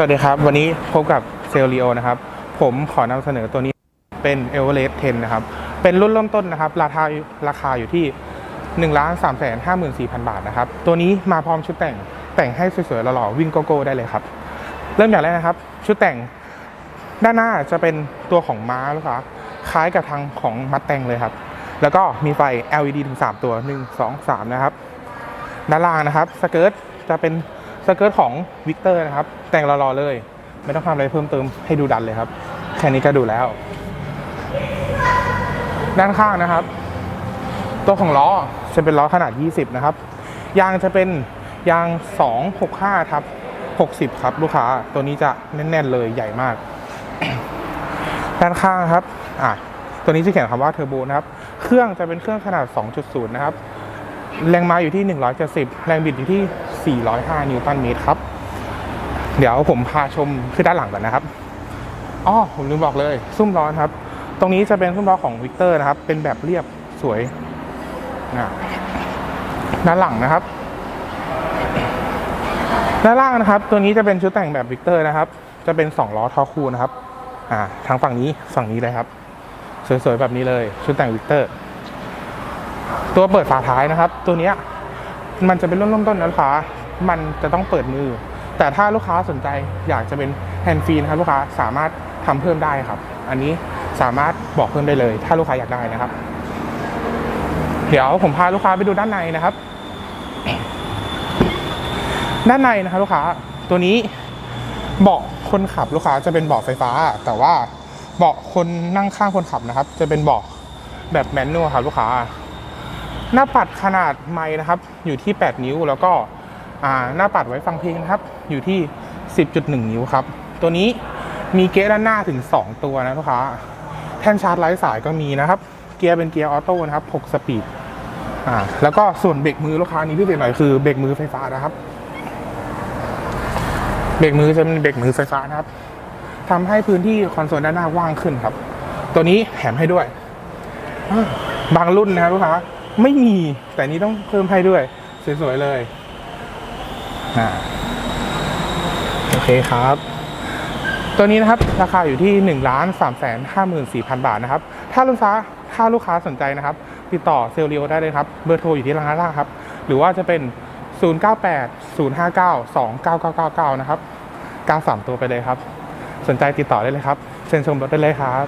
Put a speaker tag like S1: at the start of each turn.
S1: สวัสดีครับ วันนี้พบกับเซลลีโอนะครับ ผมขอนำเสนอตัวนี้เป็นเอเวอเรสต์10นะครับ เป็นรุ่นเริ่มต้นนะครับ ราคาราคาอยู่ที่1นึ่งล้านสามแสนห้าหมื่นสี่พันบาทนะครับ ตัวนี้มาพร้อมชุดแต่งแต่งให้สวยๆหล่อๆวิ่งโกโก้ได้เลยครับ เริ่มอย่างแรกนะครับ ชุดแต่งด้านหน้าจะเป็นตัวของม้าลูกค้าคล้ายกับทางของมัดแต่งเลยครับ แล้วก็มีไฟ LED ถึง 3 ตัว 1 2 3 นะครับ ด้านล่างนะครับสเกิร์ตจะเป็น สเกิร์ตของวิกเตอร์นะครับ แต่งรอๆเลย ไม่ต้องทำอะไรเพิ่มเติมให้ดูดันเลยครับ แค่นี้ก็ดูแล้ว ด้านข้างนะครับ ตัวของล้อจะเป็นล้อขนาด 20 นะครับ ยางจะเป็นยาง 265ทับ60 ครับ ลูกค้าตัวนี้จะแน่น ๆ เลยใหญ่มาก ด้านข้างครับอะตัวนี้จะเขียนคำว่าเทอร์โบนะครับ เครื่องจะเป็นเครื่องขนาด 2.0 นะครับ แรงม้าอยู่ที่ 170 แรงบิดอยู่ที่ 405 นิวตันเมตรครับ เดี๋ยวผมพาชมขึ้นด้านหลังก่อนนะครับอ๋อผมลืมบอกเลย ซุ้มล้อครับ ตรงนี้จะเป็นซุ้มล้อของวิกเตอร์นะครับ เป็นแบบเรียบสวยนะด้านหลังนะครับ ด้านล่างนะครับ ตัวนี้จะเป็นชุดแต่งแบบวิกเตอร์นะครับ จะเป็น2ล้อท่อคูนะครับ อ่าทางฝั่งนี้ฝั่งนี้เลยครับ สวยๆแบบนี้เลย ชุดแต่งวิกเตอร์ ตัวเปิดฝาท้ายนะครับ ตัวนี้มันจะเป็นรุ่นเริ่มต้นนะลูกค้า มันจะต้องเปิดมือ แต่ถ้าลูกค้าสนใจอยากจะเป็นแฮนด์ฟรีนะครับลูกค้าสามารถทำเพิ่มได้ครับ อันนี้สามารถบอกเพิ่มได้เลย ถ้าลูกค้าอยากได้นะครับ เดี๋ยวผมพาลูกค้าไปดูด้านในนะครับ ด้านในนะครับลูกค้าตัวนี้เบาะคนขับลูกค้าจะเป็นเบาะไฟฟ้า แต่ว่าเบาะคนนั่งข้างคนขับนะครับ จะเป็นเบาะแบบแมนนวลครับลูกค้า หน้าปัดขนาดไม้นะครับ อยู่ที่ 8 นิ้วแล้วก็ หน้าปัดไว้ฟังเพลงนะครับ อยู่ที่ 10.1 นิ้วครับ ตัวนี้มีเกียร์ด้านหน้าถึง 2 ตัวนะลูกค้าแท่นชาร์จไร้สายก็มีนะครับ เกียร์เป็นเกียร์ออโต้นะครับ 6 สปีดอ่าแล้วก็ส่วนเบรกมือลูกค้านี้พิเศษหน่อยคือเบรกมือไฟฟ้านะครับ เบรกมือจะเป็นเบรกมือไฟฟ้านะครับทำให้พื้นที่คอนโซลด้านหน้าว่างขึ้นครับ ตัวนี้แถมให้ด้วย บางรุ่นนะครับลูกค้าไม่มีแต่นี้ต้องเพิ่มให้ด้วย สวยๆเลย อ่าโอเคครับ ตัวนี้นะครับราคาอยู่ที่1นึ่งล้านสามแสนห้าหมื่นสี่พันบาทนะครับ ถ้าลูกค้าถ้าลูกค้าสนใจนะครับ ติดต่อเซลล์เรียวได้เลยครับ เบอร์โทรอยู่ที่ร้านล่างครับ หรือว่าจะเป็น 098 059 2999นะครับ93ตัวไปเลยครับ สนใจติดต่อได้เลยครับ เซ็นชมรถได้เลยครับ